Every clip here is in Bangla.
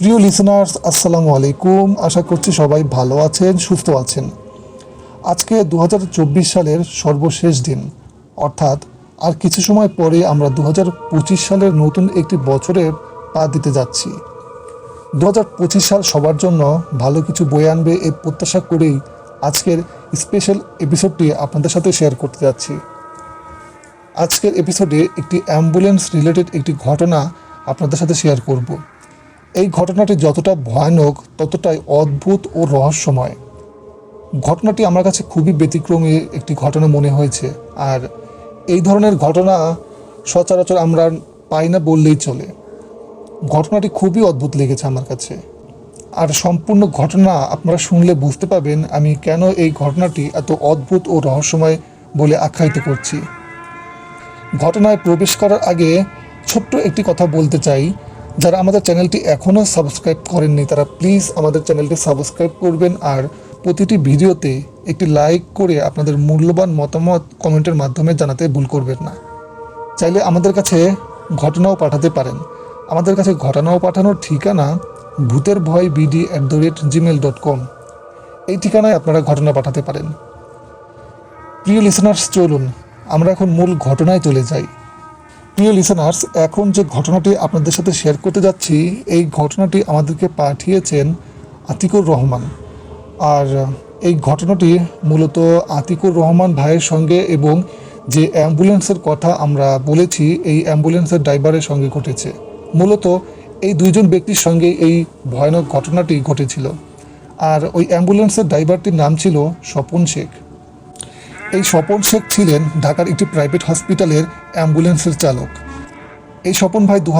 প্রিয় লিসেনার্স আসসালামু আলাইকুম। আশা করছি সবাই ভালো আছেন, সুস্থ আছেন। আজকে দু হাজার চব্বিশ সালের সর্বশেষ দিন। অর্থাৎ আর কিছু সময় পরে আমরা দু হাজার পঁচিশ সালের নতুন একটি বছরে পা দিতে যাচ্ছি। দু হাজার পঁচিশ সাল সবার জন্য ভালো কিছু বই আনবে এই প্রত্যাশা করেই আজকের স্পেশাল এপিসোডটি আপনাদের সাথে শেয়ার করতে যাচ্ছি। আজকের এপিসোডে একটি অ্যাম্বুলেন্স রিলেটেড একটি ঘটনা আপনাদের সাথে শেয়ার করব। এই ঘটনাটি যতটা ভয়ানক, ততটাই অদ্ভুত ও রহস্যময়। ঘটনাটি আমার কাছে খুবই ব্যতিক্রমী একটি ঘটনা মনে হয়েছে, আর এই ধরনের ঘটনা সচরাচর আমরা পাই না বললেই চলে। ঘটনাটি খুবই অদ্ভুত লেগেছে আমার কাছে। আর সম্পূর্ণ ঘটনা আপনারা শুনলে বুঝতে পারবেন আমি কেন এই ঘটনাটি এত অদ্ভুত ও রহস্যময় বলে আখ্যায়িত করছি। ঘটনায় প্রবেশ করার আগে ছোট্ট একটি কথা বলতে চাই। যারা আমাদের চ্যানেলটি এখনও সাবস্ক্রাইব করেননি, তারা প্লিজ আমাদের চ্যানেলটি সাবস্ক্রাইব করবেন আর প্রতিটি ভিডিওতে একটি লাইক করে আপনাদের মূল্যবান মতামত কমেন্টের মাধ্যমে জানাতে ভুল করবেন না। চাইলে আমাদের কাছে ঘটনাও পাঠাতে পারেন। আমাদের কাছে ঘটনাও পাঠানোর ঠিকানা ভূতের ভয় BD at the rate Gmail dot com এই ঠিকানায় আপনারা ঘটনা পাঠাতে পারেন। প্রিয় লিসেনার্স চলুন, আমরা এখন মূল ঘটনায় চলে যাই। প্রিয় লিসেনার্স এখন যে ঘটনাটি আপনাদের সাথে শেয়ার করতে যাচ্ছি, এই ঘটনাটি আমাদেরকে পাঠিয়েছেন আতিকুর রহমান। আর, এই ঘটনাটি মূলত আতিকুর রহমান ভাইয়ের সঙ্গে এবং যে অ্যাম্বুলেন্সের কথা আমরা বলেছি, এই অ্যাম্বুলেন্সের ড্রাইভারের সঙ্গে ঘটেছে। মূলত এই দুইজন ব্যক্তির সঙ্গে এই ভয়ানক ঘটনাটি ঘটেছিল। আর ওই অ্যাম্বুলেন্সের ড্রাইভারটির নাম ছিল স্বপন শেখ। এই স্বপন শেখ ছিলেন ঢাকার একটি প্রাইভেট হসপিটালের অ্যাম্বুলেন্সের চালক। এই স্বপন ভাই দু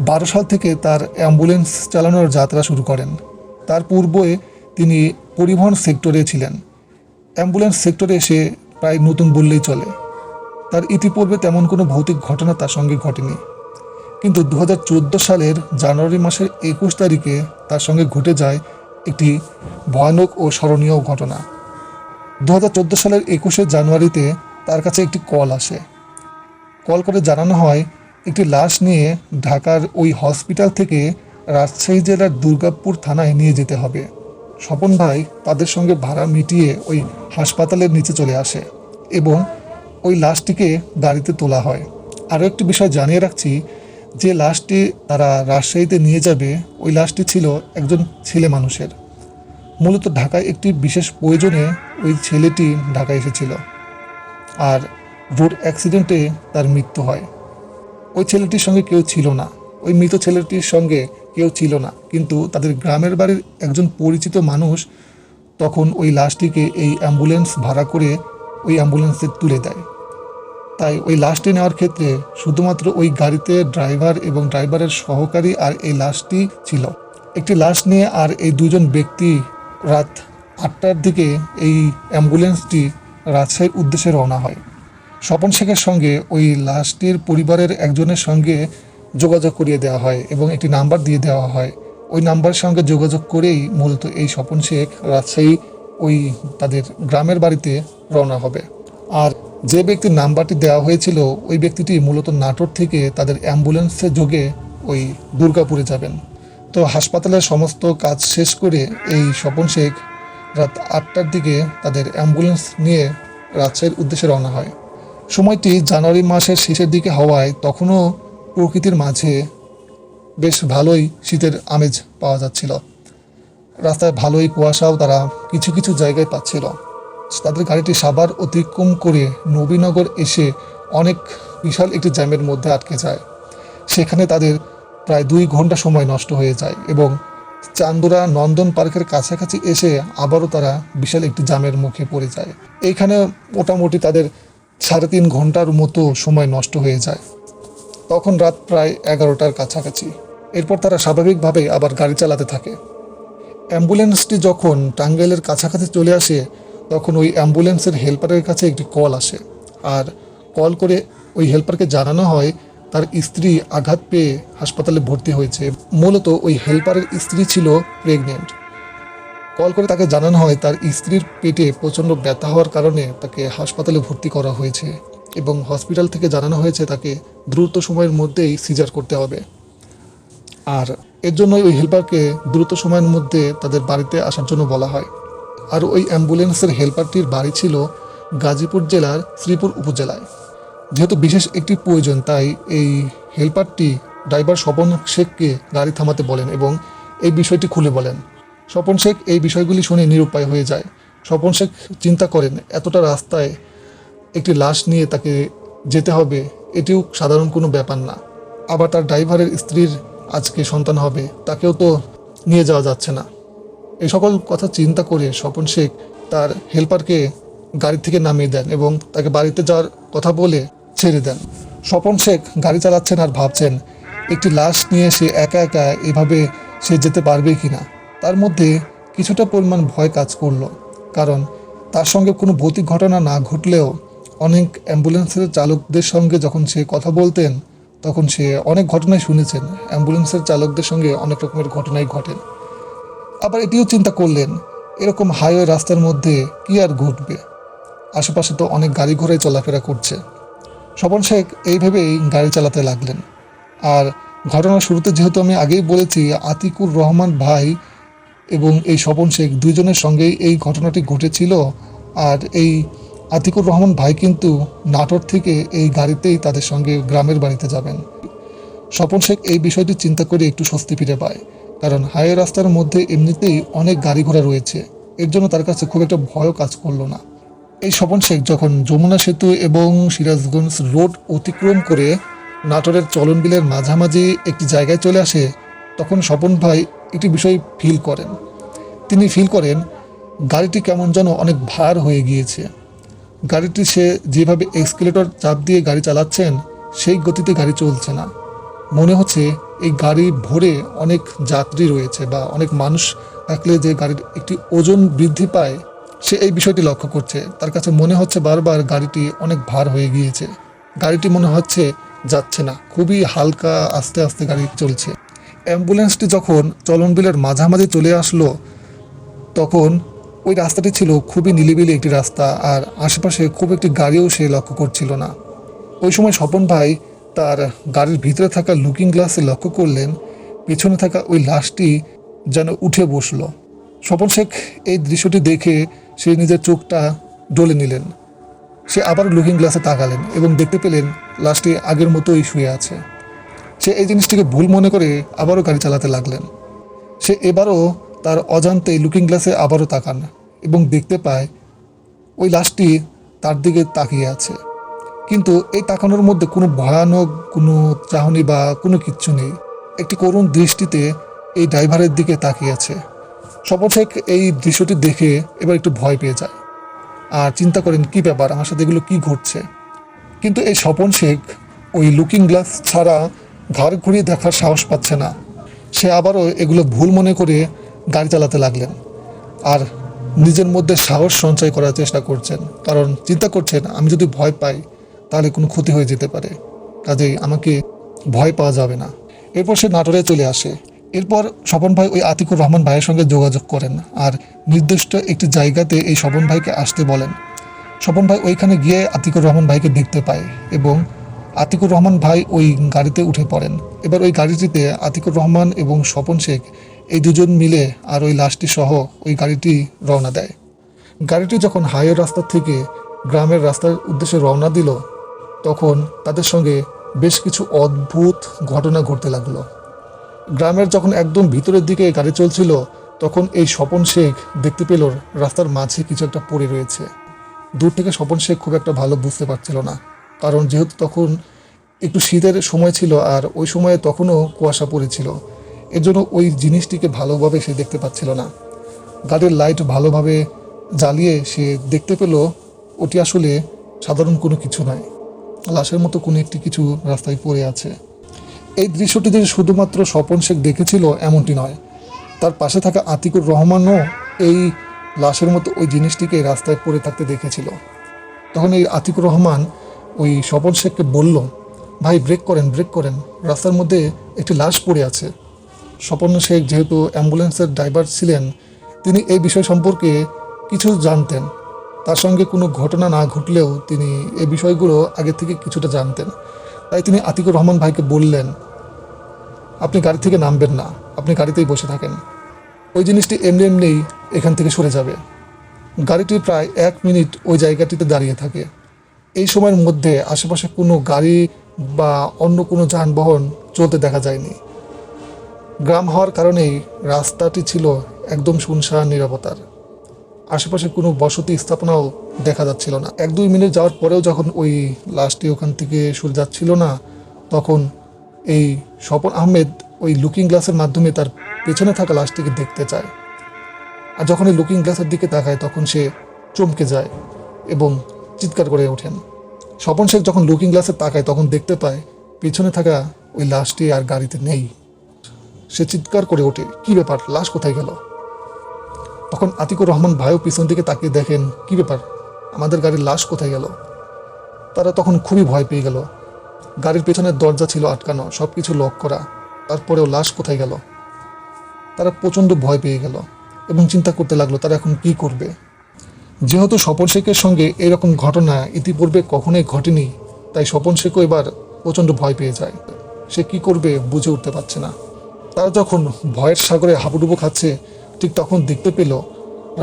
বারো সাল থেকে তার অ্যাম্বুলেন্স চালানোর যাত্রা শুরু করেন। তার পূর্বে তিনি পরিবহন সেক্টরে ছিলেন। অ্যাম্বুলেন্স সেক্টরে এসে প্রায় নতুন বললেই চলে। তার ইতিপূর্বে তেমন কোনো ভৌতিক ঘটনা তার সঙ্গে ঘটেনি। কিন্তু দু হাজার চোদ্দ সালের জানুয়ারি মাসের একুশ তারিখে তার সঙ্গে ঘটে যায় একটি ভয়ানক ও স্মরণীয় ঘটনা। দু হাজার চোদ্দ সালের একুশে জানুয়ারিতে তার কাছে একটি কল আসে। কল করে জানানো হয়, একটি লাশ নিয়ে ঢাকার ওই হসপিটাল থেকে রাজশাহী জেলার দুর্গাপুর থানায় নিয়ে যেতে হবে। স্বপন ভাই তাদের সঙ্গে ভাড়া মিটিয়ে ওই হাসপাতালের নিচে চলে আসে এবং ওই লাশটিকে গাড়িতে তোলা হয়। আরও একটি বিষয় জানিয়ে রাখছি, যে লাশটি তারা রাজশাহীতে নিয়ে যাবে, ওই লাশটি ছিল একজন ছেলে মানুষের। মূলত ঢাকায় একটি বিশেষ প্রয়োজনে ওই ছেলেটি ঢাকায় এসেছিল। আর রোড অ্যাক্সিডেন্টে তার মৃত্যু হয়। ওই ছেলেটির সঙ্গে কেউ ছিল না। ওই মৃত ছেলেটির সঙ্গে কেউ ছিল না। কিন্তু তাদের গ্রামের বাড়ির একজন পরিচিত মানুষ তখন ওই লাশটিকে এই অ্যাম্বুলেন্স ভাড়া করে ওই অ্যাম্বুলেন্সে তুলে দেয়। তাই ওই লাশটি নেওয়ার ক্ষেত্রে শুধুমাত্র ওই গাড়িতে ড্রাইভার এবং ড্রাইভারের সহকারী আর এই লাশটি ছিল। একটি লাশ নিয়ে আর এই দুজন ব্যক্তি রাত আটটার দিকে এই অ্যাম্বুলেন্সটি রাজশাহীর উদ্দেশ্যে রওনা হয়। স্বপন শেখের সঙ্গে ওই লাশটির পরিবারের একজনের সঙ্গে যোগাযোগ করিয়ে দেওয়া হয় এবং একটি নাম্বার দিয়ে দেওয়া হয়। ওই নাম্বারের সঙ্গে যোগাযোগ করেই মূলত এই স্বপন শেখ রাজশাহী ওই তাদের গ্রামের বাড়িতে রওনা হবে। আর যে ব্যক্তির নাম্বারটি দেওয়া হয়েছিল, ওই ব্যক্তিটি মূলত নাটোর থেকে তাদের অ্যাম্বুলেন্সে যোগে ওই দুর্গাপুরে যাবেন। তো হাসপাতালের সমস্ত কাজ শেষ করে এই স্বপন শেখ রাত আটটার দিকে তাদের অ্যাম্বুলেন্স নিয়ে রাজশাহীর উদ্দেশ্যে রওনা হয়। সময়টি জানুয়ারি মাসের শেষের দিকে হওয়ায় তখনও প্রকৃতির মাঝে বেশ ভালোই শীতের আমেজ পাওয়া যাচ্ছিল। রাস্তায় ভালোই কুয়াশাও তারা কিছু কিছু জায়গায় পাচ্ছিল। তাদের গাড়িটি সাবার অতিক্রম করে নবীনগর এসে অনেক বিশাল একটি জ্যামের মধ্যে আটকে যায়। সেখানে তাদের প্রায় দুই ঘণ্টা সময় নষ্ট হয়ে যায় এবং চান্দুরা নন্দন পার্কের কাছাকাছি এসে আবারও তারা বিশাল একটি জামের মুখে পড়ে যায়। এইখানে মোটামুটি তাদের সাড়ে তিন ঘণ্টার মতো সময় নষ্ট হয়ে যায়। তখন রাত প্রায় এগারোটার কাছাকাছি। এরপর তারা স্বাভাবিকভাবে আবার গাড়ি চালাতে থাকে। অ্যাম্বুলেন্সটি যখন টাঙ্গাইলের কাছাকাছি চলে আসে, তখন ওই অ্যাম্বুলেন্সের হেল্পারের কাছে একটি কল আসে। আর কল করে ওই হেল্পারকে জানানো হয় তার স্ত্রী আঘাত পেয়ে হাসপাতালে ভর্তি হয়েছে। মূলত ওই হেল্পারের স্ত্রী ছিল প্রেগনেন্ট। কল করে তাকে জানানো হয়, তার স্ত্রীর পেটে প্রচণ্ড ব্যথা হওয়ার কারণে তাকে হাসপাতালে ভর্তি করা হয়েছে এবং হসপিটাল থেকে জানানো হয়েছে তাকে দ্রুত সময়ের মধ্যেই সিজার করতে হবে। আর এর জন্য ওই হেল্পারকে দ্রুত সময়ের মধ্যে তাদের বাড়িতে আসার জন্য বলা হয়। আর ওই অ্যাম্বুলেন্সের হেল্পারটির বাড়ি ছিল গাজীপুর জেলার শ্রীপুর উপজেলায়। যেহেতু বিশেষ একটি প্রয়োজন, তাই এই হেল্পারটি ড্রাইভার স্বপন শেখকে গাড়ি থামাতে বলেন এবং এই বিষয়টি খুলে বলেন। স্বপন শেখ এই বিষয়গুলি শুনে নিরুপায় হয়ে যায়। স্বপন শেখ চিন্তা করেন, এতটা রাস্তায় একটি লাশ নিয়ে তাকে যেতে হবে, এটিও সাধারণ কোনো ব্যাপার না। আবার তার ড্রাইভারের স্ত্রীর আজকে সন্তান হবে, তাকেও তো নিয়ে যাওয়া যাচ্ছে না। এই সকল কথা চিন্তা করে স্বপন শেখ তার হেল্পারকে গাড়ি থেকে নামিয়ে দেন এবং তাকে বাড়িতে যাওয়ার কথা বলে ছেড়ে দেন। স্বপন শেখ গাড়ি চালাচ্ছেন আর ভাবছেন, একটি লাশ নিয়ে সে একা একা এভাবে সে যেতে পারবে কি না? তার মধ্যে কিছুটা পরিমাণ ভয় কাজ করল, কারণ তার সঙ্গে কোনো ভৌতিক ঘটনা না ঘটলেও অনেক অ্যাম্বুলেন্সের চালকদের সঙ্গে যখন সে কথা বলতেন, তখন সে অনেক ঘটনাই শুনেছেন। অ্যাম্বুলেন্সের চালকদের সঙ্গে অনেক রকমের ঘটনাই ঘটেন আবার এটিও চিন্তা করলেন, এরকম হাইওয়ে রাস্তার মধ্যে কি আর ঘটবে? আশেপাশে তো অনেক গাড়ি ঘোড়াই চলাফেরা করছে। স্বপন শেখ এই ভেবেই গাড়ি চালাতে লাগলেন। আর ঘটনার শুরুতে যেহেতু আমি আগেই বলেছি, আতিকুর রহমান ভাই এবং এই স্বপন শেখ দুজনের সঙ্গেই এই ঘটনাটি ঘটেছিল। আর এই আতিকুর রহমান ভাই কিন্তু নাটোর থেকে এই গাড়িতেই তাদের সঙ্গে গ্রামের বাড়িতে যাবেন। স্বপন শেখ এই বিষয়টি চিন্তা করে একটু স্বস্তি ফিরে পায়। কারণ হাইওয়ে রাস্তার মধ্যে এমনিতেই অনেক গাড়ি ঘোড়া রয়েছে। এর জন্য তার কাছে খুব একটা ভয়ও কাজ করল না। এই স্বপন শেখ যখন যমুনা সেতু এবং সিরাজগঞ্জ রোড অতিক্রম করে নাটোরের চলনবিলের মাঝামাঝি একটি জায়গায় চলে আসে, তখন স্বপন ভাই একটি বিষয় ফিল করেন। তিনি ফিল করেন, গাড়িটি কেমন যেন অনেক ভার হয়ে গিয়েছে। গাড়িটি সে যেভাবে এক্সকেলেটর চাপ দিয়ে গাড়ি চালাচ্ছেন, সেই গতিতে গাড়ি চলছে না। মনে হচ্ছে এই গাড়ি ভরে অনেক যাত্রী রয়েছে বা অনেক মানুষ থাকলে যে গাড়ির একটি ওজন বৃদ্ধি পায় সে এই বিষয়টি লক্ষ্য করছে। তার কাছে মনে হচ্ছে বারবার গাড়িটি অনেক ভার হয়ে গিয়েছে। গাড়িটি মনে হচ্ছে যাচ্ছে না। খুবই হালকা আস্তে আস্তে গাড়ি চলছে। অ্যাম্বুলেন্সটি যখন চলনবিলের মাঝামাঝি চলে আসলো, তখন ওই রাস্তাটি ছিল খুবই নিলিবিলি একটি রাস্তা আর আশেপাশে খুব একটি গাড়িও সে লক্ষ্য করছিল না। ওই সময় স্বপন ভাই তার গাড়ির ভিতরে থাকা লুকিং গ্লাসে লক্ষ্য করলেন, পেছনে থাকা ওই লাশটি যেন উঠে বসল। স্বপন শেখ এই দৃশ্যটি দেখে সে নিজের চোখটা ডলে নিলেন। সে আবার লুকিং গ্লাসে তাকালেন এবং দেখতে পেলেন লাশটি আগের মতোই শুয়ে আছে। সে এই জিনিসটিকে ভুল মনে করে আবারও গাড়ি চালাতে লাগলেন। সে এবারও তার অজান্তে লুকিং গ্লাসে আবারও তাকান এবং দেখতে পায় ওই লাশটি তার দিকে তাকিয়ে আছে। কিন্তু এই তাকানোর মধ্যে কোনো ভয়ানক, কোনো চাহনি বা কোনো কিচ্ছু নেই। একটি করুণ দৃষ্টিতে এই ড্রাইভারের দিকে তাকিয়ে আছে। শপথেক এই দৃশ্যটি দেখে এবার একটু ভয় পেয়ে যায়। আর চিন্তা করেন কি ব্যাপার, আমার সাথে এগুলো কি ঘটছে? কিন্তু এই স্বপন শেখ ওই লুকিং গ্লাস ছাড়া ঘাড় ঘুরিয়ে দেখার সাহস পাচ্ছে না। সে আবারও এগুলো ভুল মনে করে গাড়ি চালাতে লাগলেন আর নিজের মধ্যে সাহস সঞ্চয় করার চেষ্টা করছেন। কারণ চিন্তা করছেন, আমি যদি ভয় পাই, তাহলে কোনো ক্ষতি হয়ে যেতে পারে। কাজেই আমাকে ভয় পাওয়া যাবে না। এরপর সে নাটোরে চলে আসে। এরপর স্বপন ভাই ওই আতিকুর রহমান ভাইয়ের সঙ্গে যোগাযোগ করেন আর নির্দিষ্ট একটি জায়গাতে এই স্বপন ভাইকে আসতে বলেন। স্বপন ভাই ওইখানে গিয়ে আতিকুর রহমান ভাইকে দেখতে পায় এবং আতিকুর রহমান ভাই ওই গাড়িতে উঠে পড়েন। এবার ওই গাড়িটিতে আতিকুর রহমান এবং স্বপন শেখ এই দুজন মিলে আর ওই লাশটি সহ ওই গাড়িটি রওনা দেয়। গাড়িটি যখন হাইওয়ে রাস্তা থেকে গ্রামের রাস্তার উদ্দেশ্যে রওনা দিল, তখন তাদের সঙ্গে বেশ কিছু অদ্ভুত ঘটনা ঘটতে লাগল। গ্রামের যখন একদম ভিতরের দিকে গাড়ি চলছিল, তখন এই স্বপন শেখ দেখতে পেল রাস্তার মাঝে কিছু একটা পড়ে রয়েছে। দূর থেকে স্বপন শেখ খুব একটা ভালো বুঝতে পারছিল না। কারণ যেহেতু তখন একটু শীতের সময় ছিল আর ওই সময়ে তখনও কুয়াশা পড়েছিল এর জন্য ওই জিনিসটিকে ভালোভাবে সে দেখতে পাচ্ছিল না। গাড়ির লাইট ভালোভাবে জ্বালিয়ে সে দেখতে পেল ওটি আসলে সাধারণ কোনো কিছু নয়। লাশের মতো কোনো একটি কিছু রাস্তায় পড়ে আছে। এই দৃশ্যটি যে শুধুমাত্র স্বপন শেখ দেখেছিল, এমনটি নয়। তার পাশে থাকা আতিকুর রহমানও এই লাশের মতো ওই জিনিসটিকে রাস্তায় পড়ে থাকতে দেখেছিল। তখন এই আতিকুর রহমান ওই স্বপন শেখকে বলল, ভাই, ব্রেক করেন ব্রেক করেন। রাস্তার মধ্যে একটি লাশ পড়ে আছে। স্বপন শেখ যেহেতু অ্যাম্বুলেন্সের ড্রাইভার ছিলেন, তিনি এই বিষয় সম্পর্কে কিছু জানতেন। তার সঙ্গে কোনো ঘটনা না ঘটলেও তিনি এই বিষয়গুলো আগে থেকে কিছুটা জানতেন। তাই তিনি আতিকুর রহমান ভাইকে বললেন, আপনি গাড়ি থেকে নামবেন না, আপনি গাড়িতেই বসে থাকেন। ওই জিনিসটি এমনি এমনিই এখান থেকে সরে যাবে। গাড়িটি প্রায় এক মিনিট ওই জায়গাটিতে দাঁড়িয়ে থাকে। এই সময়ের মধ্যে আশেপাশে কোনো গাড়ি বা অন্য কোনো যানবাহন চলতে দেখা যায়নি। গ্রাম হওয়ার কারণেই রাস্তাটি ছিল একদম শুনশান নিরাপত্তার। আশেপাশে কোনো বসতি স্থাপনাও দেখা যাচ্ছিল না। এক দুই মিনিট যাওয়ার পরেও যখন ওই লাশটি ওখান থেকে সরে যাচ্ছিল না, তখন এই স্বপন আহমেদ ওই লুকিং গ্লাসের মাধ্যমে তার পেছনে থাকা লাশটিকে দেখতে চায়। আর যখন এই লুকিং গ্লাসের দিকে তাকায়, তখন সে চমকে যায় এবং চিৎকার করে ওঠেন। স্বপন শেখ যখন লুকিং গ্লাসে তাকায়, তখন দেখতে পায় পেছনে থাকা ওই লাশটি আর গাড়িতে নেই। সে চিৎকার করে ওঠে, কি ব্যাপার? লাশ কোথায় গেল? তখন আতিকুর রহমান ভাইও পিছন দিকে তাকিয়ে দেখেন, কি ব্যাপার? আমাদের গাড়ির লাশ কোথায় গেল? তারা তখন খুবই ভয় পেয়ে গেল। গাড়ির পেছনের দরজা ছিল আটকানো সব কিছু লক করা। তারপরেও লাশ কোথায় গেল? তারা প্রচণ্ড ভয় পেয়ে গেল এবং চিন্তা করতে লাগল, তারা এখন কি করবে? যেহেতু স্বপন শেখের সঙ্গে এরকম ঘটনা ইতিপূর্বে কখনোই ঘটেনি, তাই স্বপন শেখও এবার প্রচণ্ড ভয় পেয়ে যায়। সে কি করবে বুঝে উঠতে পারছে না। তারা যখন ভয়ের সাগরে হাবুডুবু খাচ্ছে ঠিক তখন দেখতে পেল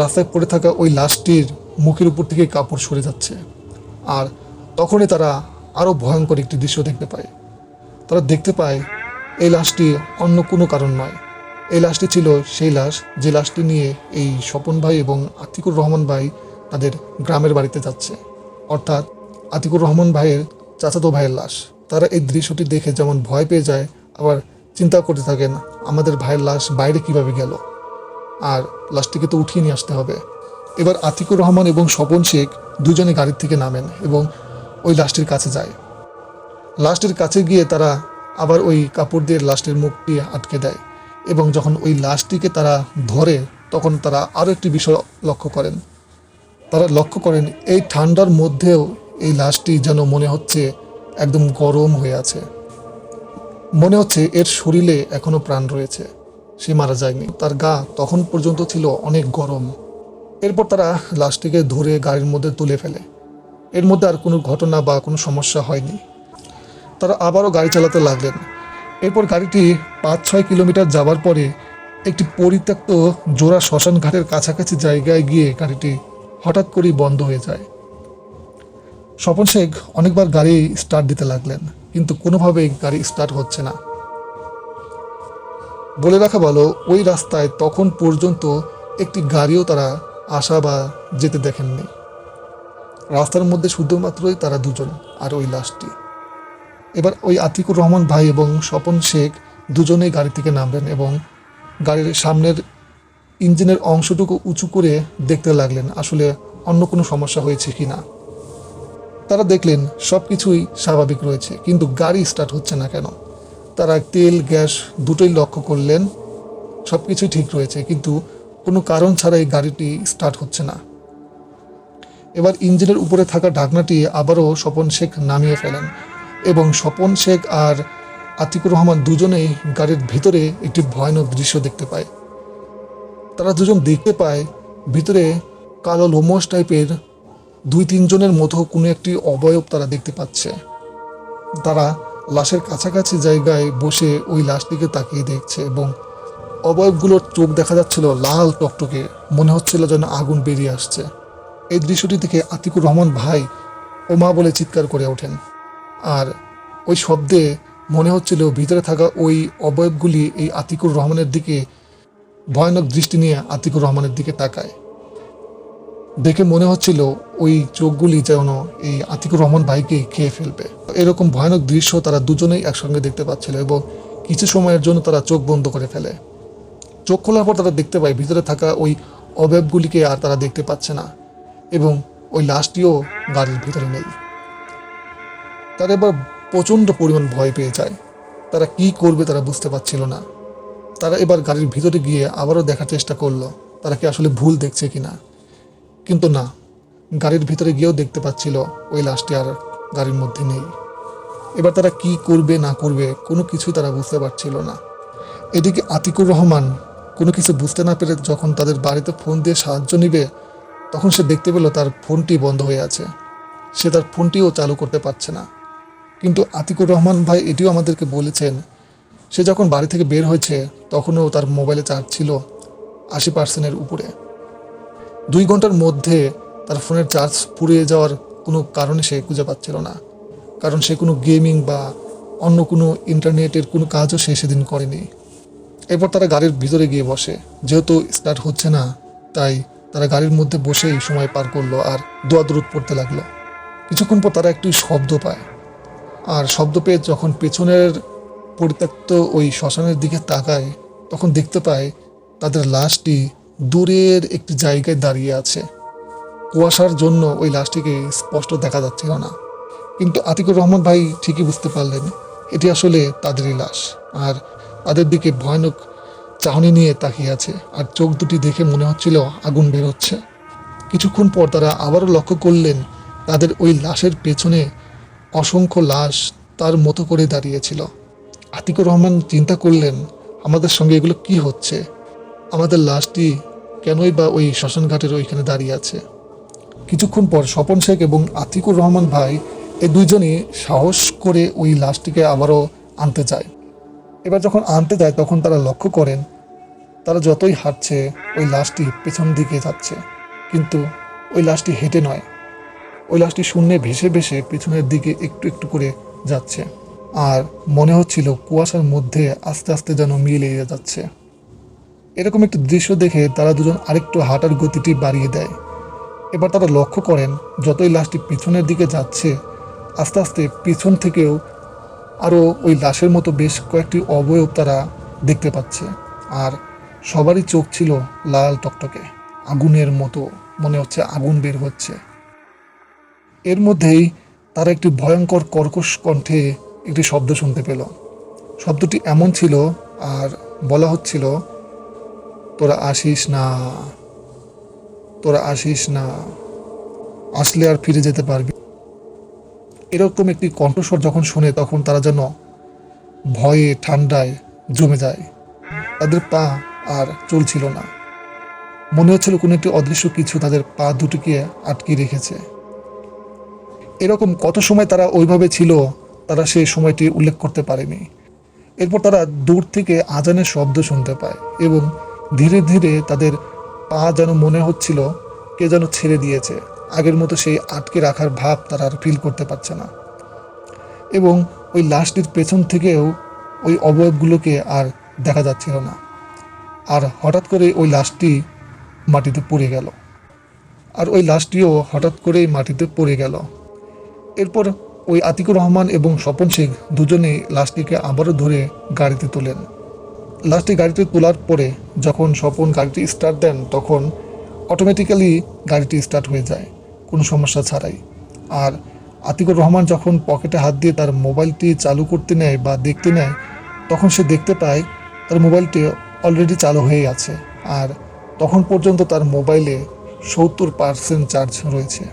রাস্তায় পড়ে থাকা ওই লাশটির মুখের উপর থেকে কাপড় সরে যাচ্ছে। আর তখনই তারা আরও ভয়ঙ্কর একটি দৃশ্য দেখতে পায়। তারা দেখতে পায় এই লাশটি অন্য কোনো কারণ নয়। এই লাশটি ছিল সেই লাশ যে লাশটি নিয়ে এই স্বপন ভাই এবং আতিকুর রহমান ভাই তাদের গ্রামের বাড়িতে যাচ্ছে। অর্থাৎ আতিকুর রহমান ভাইয়ের চাচাতো ভাইয়ের লাশ। তারা এই দৃশ্যটি দেখে যেমন ভয় পেয়ে যায়, আবার চিন্তা করতে থাকেন, আমাদের ভাইয়ের লাশ বাইরে কীভাবে গেল? আর লাশটিকে তো উঠিয়ে নিয়ে আসতে হবে। এবার আতিকুর রহমান এবং স্বপন শেখ দুজনে গাড়ির থেকে নামেন এবং ওই লাশটির কাছে যায়। লাশটির কাছে গিয়ে তারা আবার ওই কাপড় দিয়ে লাশটির মুখটি আটকে দেয় এবং যখন ওই লাশটিকে তারা ধরে, তখন তারা আরও একটি বিষয় লক্ষ্য করেন। তারা লক্ষ্য করেন, এই ঠান্ডার মধ্যেও এই লাশটি যেন মনে হচ্ছে একদম গরম হয়ে আছে। মনে হচ্ছে এর শরীরে এখনও প্রাণ রয়েছে। সে মারা যায়নি। তার গা তখন পর্যন্ত ছিল অনেক গরম। এরপর তারা লাশটিকে ধরে গাড়ির মধ্যে তুলে ফেলে। এর মধ্যে আর কোনো ঘটনা বা কোনো সমস্যা হয়নি। তারা আবারও গাড়ি চালাতে লাগলেন। এরপর গাড়িটি পাঁচ ছয় কিলোমিটার যাওয়ার পরে একটি পরিত্যক্ত জোড়া শ্মশান ঘাটের কাছাকাছি জায়গায় গিয়ে গাড়িটি হঠাৎ করেই বন্ধ হয়ে যায়। স্বপন শেখ অনেকবার গাড়ি স্টার্ট দিতে লাগলেন, কিন্তু কোনোভাবেই গাড়ি স্টার্ট হচ্ছে না। বলে রাখা ভালো, ওই রাস্তায় তখন পর্যন্ত একটি গাড়িও তারা আসা বা যেতে দেখেননি। রাস্তার মধ্যে শুধুমাত্রই তারা দুজন আর ওই লাশটি। এবার ওই আতিকুর রহমান ভাই এবং স্বপন শেখ দুজনেই গাড়ি থেকে নামলেন এবং গাড়ির সামনের ইঞ্জিনের অংশটুকু উঁচু করে দেখতে লাগলেন, আসলে অন্য কোনো সমস্যা হয়েছে কি না। তারা দেখলেন সব কিছুই স্বাভাবিক রয়েছে, কিন্তু গাড়ি স্টার্ট হচ্ছে না কেন? তারা তেল, গ্যাস দুটোই লক্ষ্য করলেন সব কিছুই ঠিক রয়েছে, কিন্তু কোনো কারণ ছাড়া এই গাড়িটি স্টার্ট হচ্ছে না। এবার ইঞ্জিনের উপরে থাকা ঢাকনাটি আবারও স্বপন শেখ নামিয়ে ফেলেন এবং স্বপন শেখ আর আতিকুর রহমান দুজনেই গাড়ির ভিতরে একটি ভয়ানক দৃশ্য দেখতে পায়। তারা দুজন দেখতে পায়, ভিতরে কালো লোমস টাইপের দুই তিনজনের মতো কোনো একটি অবয়ব তারা দেখতে পাচ্ছে। তারা লাশের কাছাকাছি জায়গায় বসে ওই লাশটিকে তাকিয়ে দেখছে এবং অবয়বগুলোর চোখ দেখা যাচ্ছিল লাল টকটকে। মনে হচ্ছিল যেন আগুন বেরিয়ে আসছে। এই দৃশ্যটি দেখে আতিকুর রহমান ভাই ও মা বলে চিৎকার করে ওঠেন। আর ওই শব্দে মনে হচ্ছিল ভিতরে থাকা ওই অবয়বগুলি এই আতিকুর রহমানের দিকে ভয়ানক দৃষ্টি নিয়ে আতিকুর রহমানের দিকে তাকায়। দেখে মনে হচ্ছিল ওই চোখগুলি যেন এই আতিকুর রহমান ভাইকে খেয়ে ফেলবে। এরকম ভয়ানক দৃশ্য তারা দুজনেই একসঙ্গে দেখতে পাচ্ছিল এবং কিছু সময়ের জন্য তারা চোখ বন্ধ করে ফেলে। চোখ খোলার পর তারা দেখতে পায় ভিতরে থাকা ওই অবয়বগুলিকে আর তারা দেখতে পাচ্ছে না এবং ওই লাশটিও গাড়ির ভিতরে নেই। তারা এবার প্রচণ্ড পরিমাণ ভয় পেয়ে যায়। তারা কি করবে তারা বুঝতে পারছিল না। তারা এবার গাড়ির ভিতরে গিয়ে আবারও দেখার চেষ্টা করল, তারা কি আসলে ভুল দেখছে কিনা। কিন্তু না, গাড়ির ভিতরে গিয়েও দেখতে পাচ্ছিল ওই লাশটি আর গাড়ির মধ্যে নেই। এবার তারা কি করবে, না করবে, কোনো কিছুই তারা বুঝতে পারছিল না। এদিকে আতিকুর রহমান কোনো কিছু বুঝতে না পেরে যখন তাদের বাড়িতে ফোন দিয়ে সাহায্য নিবে, তখন সে দেখতে পেল তার ফোনটি বন্ধ হয়ে আছে। সে তার ফোনটিও চালু করতে পারছে না। কিন্তু আতিকুর রহমান ভাই এটিও আমাদেরকে বলেছেন, সে যখন বাড়ি থেকে বের হয়েছে, তখনও তার মোবাইলে চার্জ ছিল আশি পার্সেন্টের উপরে। দুই ঘণ্টার মধ্যে তার ফোনের চার্জ ফুরিয়ে যাওয়ার কোনো কারণে সে খুঁজে পাচ্ছিল না। কারণ সে কোনো গেমিং বা অন্য কোনো ইন্টারনেটের কোনো কাজও সে সেদিন করেনি। এরপর তারা গাড়ির ভিতরে গিয়ে বসে। যেহেতু স্টার্ট হচ্ছে না, তাই তারা গাড়ির মধ্যে বসেই সময় পার করল আর দোয়া দূরত পড়তে লাগল। কিছুক্ষণ পর তারা একটি শব্দ পায়। আর শব্দ পেয়ে যখন পেছনের পরিত্যক্ত ওই শ্মশানের দিকে তাকায়, তখন দেখতে পায় তাদের লাশটি দূরের একটি জায়গায় দাঁড়িয়ে আছে। কুয়াশার জন্য ওই লাশটিকে স্পষ্ট দেখা যাচ্ছিল না। কিন্তু আতিকুর রহমান ভাই ঠিকই বুঝতে পারলেন, এটি আসলে তাদেরই লাশ। আর তাদের দিকে ভয়ানক চাহনি নিয়ে তাকিয়ে আছে, আর চোখ দুটি দেখে মনে হচ্ছিল আগুন বের হচ্ছে। কিছুক্ষণ পর তারা আবারও লক্ষ্য করলেন, তাদের ওই লাশের পেছনে অসংখ্য লাশ তার মতো করে দাঁড়িয়েছিল আতিকুর রহমান চিন্তা করলেন, আমাদের সঙ্গে এগুলো কি হচ্ছে? আমাদের লাশটি কেনই বা ওই শ্মশানঘাটের ওইখানে দাঁড়িয়ে আছে? কিছুক্ষণ পর স্বপন শেখ এবং আতিকুর রহমান ভাই এই দুইজনই সাহস করে ওই লাশটিকে আবারও আনতে যায়। এবার যখন আনতে যায়, তখন তারা লক্ষ্য করেন, তারা যতই হাঁটছে, ওই লাশটি পেছন দিকে যাচ্ছে। কিন্তু ওই লাশটি হেঁটে নয়। ওই লাশটি শূন্যে ভেসে ভেসে পেছনের দিকে একটু একটু করে যাচ্ছে। আর মনে হচ্ছিল কুয়াশার মধ্যে আস্তে আস্তে যেন মিলিয়ে যাচ্ছে। এরকম একটি দৃশ্য দেখে তারা দুজন আরেকটু হাঁটার গতিটি বাড়িয়ে দেয়। এবার তারা লক্ষ্য করেন, যতই লাশটি পিছনের দিকে যাচ্ছে, আস্তে আস্তে পিছন থেকেও আরও ওই লাশের মতো বেশ কয়েকটি অবয়ব তারা দেখতে পাচ্ছে। আর সবারই চোখ ছিল লাল টকটকে, আগুনের মতো, মনে হচ্ছে আগুন বের হচ্ছে। এর মধ্যেই তারা একটি ভয়ঙ্কর কর্কশ কণ্ঠে একটি শব্দ শুনতে পেল। শব্দটি এমন ছিল আর বলা হচ্ছিল তোরা আসিস না। তোরা আসিস না। আসলে আর ফিরে যেতে পারবি এরকম একটি কণ্ঠস্বর যখন শুনে, তখন তারা যেন ভয়ে, ঠান্ডায় জমে যায়। তাদের পা আর চলছিল না। মনে হচ্ছিল কোনো একটি অদৃশ্য কিছু তাদের পা দুটিকে আটকে রেখেছে। এরকম কত সময় তারা ওইভাবে ছিল, তারা সেই সময়টি উল্লেখ করতে পারেনি। এরপর তারা দূর থেকে আজানের শব্দ শুনতে পায় এবং ধীরে ধীরে তাদের পা যেন মনে হচ্ছিল কে যেন ছেড়ে দিয়েছে। আগের মতো সেই আটকে রাখার ভাব তারা আর ফিল করতে পারছে না। এবং ওই লাশটির পেছন থেকেও ওই অবয়বগুলোকে আর দেখা যাচ্ছিল না। আর হঠাৎ করে ওই লাশটি মাটিতে পড়ে গেল। আর ওই লাশটিও হঠাৎ করেই মাটিতে পড়ে গেল। এরপর ওই আতিকুর রহমান এবং স্বপন শেখ দুজনেই লাশটিকে আবারও ধরে গাড়িতে তোলেন। লাশটি গাড়িতে তোলার পরে যখন স্বপন গাড়িটি স্টার্ট দেন, তখন অটোমেটিক্যালি গাড়িটি স্টার্ট হয়ে যায়, কোনো সমস্যা ছাড়াই। আর আতিকুর রহমান যখন পকেটে হাত দিয়ে তার মোবাইলটি চালু করতে নেয় বা দেখতে নেয়, তখন সে দেখতে পায় তার মোবাইলটি অলরেডি চালু হয়ে আছে, আর তখন পর্যন্ত তার মোবাইলে সত্তর পার্সেন্ট চার্জ রয়েছে।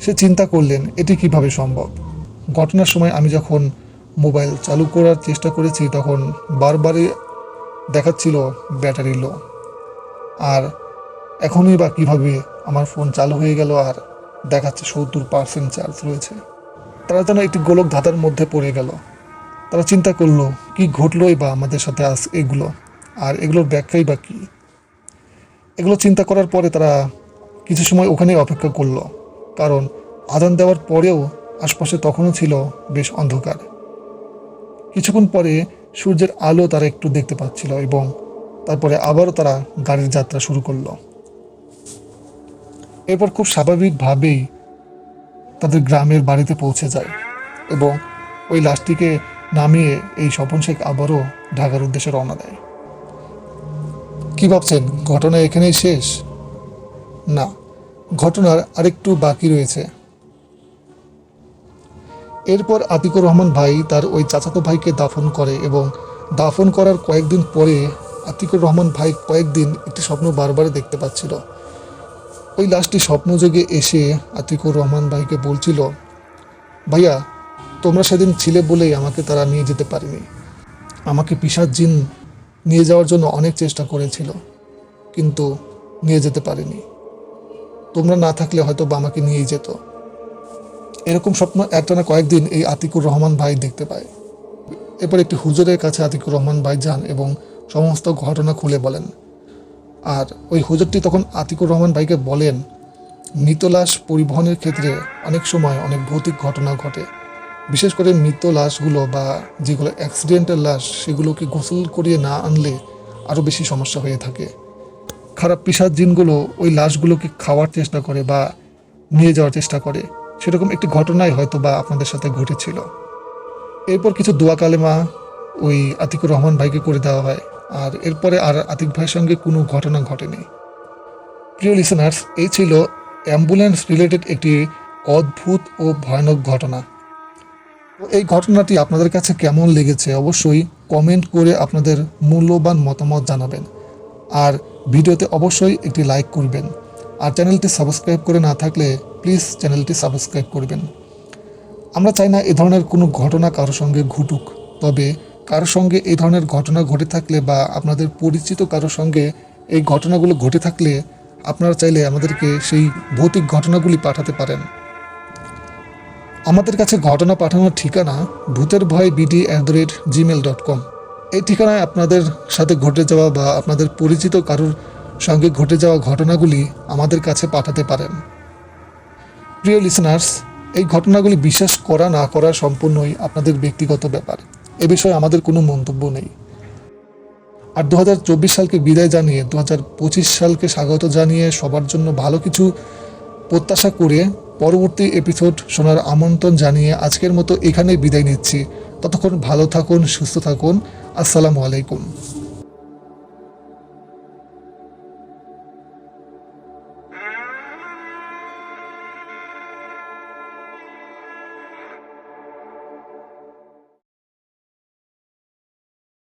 সে চিন্তা করলেন, এটি কীভাবে সম্ভব? ঘটনার সময় আমি যখন মোবাইল চালু করার চেষ্টা করেছি, তখন বারবারই দেখাচ্ছিল ব্যাটারি লো। আর এখনই বা কীভাবে আমার ফোন চালু হয়ে গেল আর দেখাচ্ছে সত্তর পার্সেন্ট চার্জ রয়েছে। তারা যেন একটি গোলক ধাঁধার মধ্যে পড়ে গেল। তারা চিন্তা করল, কি ঘটলোই বা আমাদের সাথে আস এগুলো? আর এগুলোর ব্যাখ্যাই বা কী? এগুলো চিন্তা করার পরে তারা কিছু সময় ওখানেই অপেক্ষা করল। কারণ আদান দেওয়ার পরেও আশপাশে তখনও ছিল বেশ অন্ধকার। কিছুক্ষণ পরে সূর্যের আলো তারা একটু দেখতে পাচ্ছিল এবং তারপরে আবারও তারা গাড়ির যাত্রা শুরু করল। এরপর খুব স্বাভাবিকভাবেই তাদের গ্রামের বাড়িতে পৌঁছে যায় এবং ওই লাশটিকে নামিয়ে এই স্বপন শেখ আবারও ঢাকার উদ্দেশ্যে রওনা দেয়। কি ভাবছেন? ঘটনা এখানেই শেষ? না, ঘটনার আরেকটু বাকি রয়েছে। এরপর আতিকুর রহমান ভাই তার ওই চাচাতো ভাইকে দাফন করে এবং দাফন করার কয়েকদিন পরে আতিকুর রহমান ভাই কয়েকদিন একটি স্বপ্ন বারবার দেখতে পাচ্ছিল। ওই লাশটি স্বপ্নযোগে এসে আতিকুর রহমান ভাইকে বলছিল, ভাইয়া, তোমরা সেদিন ছিলে বলেই আমাকে তারা নিয়ে যেতে পারেনি। আমাকে পিসার জিন নিয়ে যাওয়ার জন্য অনেক চেষ্টা করেছিল, কিন্তু নিয়ে যেতে পারেনি। তোমরা না থাকলে হয়তো বা আমাকে নিয়েই যেত। এরকম স্বপ্ন একটানা কয়েকদিন এই আতিকুর রহমান ভাই দেখতে পায়। এরপর একটি হুজুরের কাছে আতিকুর রহমান ভাই যান এবং সমস্ত ঘটনা খুলে বলেন। আর ওই হুজুরটি তখন আতিকুর রহমান ভাইকে বলেন মৃত লাশ পরিবহনের ক্ষেত্রে অনেক সময় অনেক ভৌতিক ঘটনা ঘটে। বিশেষ করে মৃত লাশগুলো বা যেগুলো অ্যাক্সিডেন্টাল লাশ, সেগুলোকে গোসল করিয়ে না আনলে আরও বেশি সমস্যা হয়ে থাকে। খারাপ পিসার জিনগুলো ওই লাশগুলোকে খাওয়ার চেষ্টা করে বা নিয়ে যাওয়ার চেষ্টা করে। সেরকম একটি ঘটনাই হয়তো বা আপনাদের সাথে ঘটেছিল। এরপর কিছু দোয়া কালেমা ওই আতিকুর রহমান ভাইকে করে দেওয়া হয়। আর এরপরে আর আতিক ভাইয়ের সঙ্গে কোনো ঘটনা ঘটেনি। প্রিয় লিসেনার্স এই ছিল অ্যাম্বুলেন্স রিলেটেড একটি অদ্ভুত ও ভয়ানক ঘটনা। তো এই ঘটনাটি আপনাদের কাছে কেমন লেগেছে অবশ্যই কমেন্ট করে আপনাদের মূল্যবান মতামত জানাবেন। আর ভিডিওতে অবশ্যই একটি লাইক করবেন। আর চ্যানেলটি সাবস্ক্রাইব করে না থাকলে প্লিজ চ্যানেলটি সাবস্ক্রাইব করবেন। আমরা চাই না এ ধরনের কোনো ঘটনা কারও সঙ্গে ঘটুক, তবে কারও সঙ্গে এই ধরনের ঘটনা ঘটে থাকলে বা আপনাদের পরিচিত কারও সঙ্গে এই ঘটনাগুলো ঘটে থাকলে আপনারা চাইলে আমাদেরকে সেই ভৌতিক ঘটনাগুলি পাঠাতে পারেন। আমাদের কাছে ঘটনা পাঠানোর ঠিকানা ভূতের ভয় BD at the rate Gmail dot com এই ঠিকানায় আপনাদের সাথে ঘটে যাওয়া বা আপনাদের পরিচিত কারোর সঙ্গে ঘটে যাওয়া ঘটনাগুলি আমাদের কাছে পাঠাতে পারেন। প্রিয় লিসনার্স এই ঘটনাগুলি বিশ্বাস করা, না করা সম্পূর্ণই আপনাদের ব্যক্তিগত ব্যাপার। এ বিষয়ে আমাদের কোনো মন্তব্য নেই। আর দুহাজার চব্বিশ সালকে বিদায় জানিয়ে দুহাজার পঁচিশ সালকে স্বাগত জানিয়ে সবার জন্য ভালো কিছু প্রত্যাশা করে পরবর্তী এপিসোড শোনার আমন্ত্রণ জানিয়ে আজকের মতো এখানে বিদায় নিচ্ছি। ততক্ষণ ভালো থাকুন, সুস্থ থাকুন। আসসালামু আলাইকুম।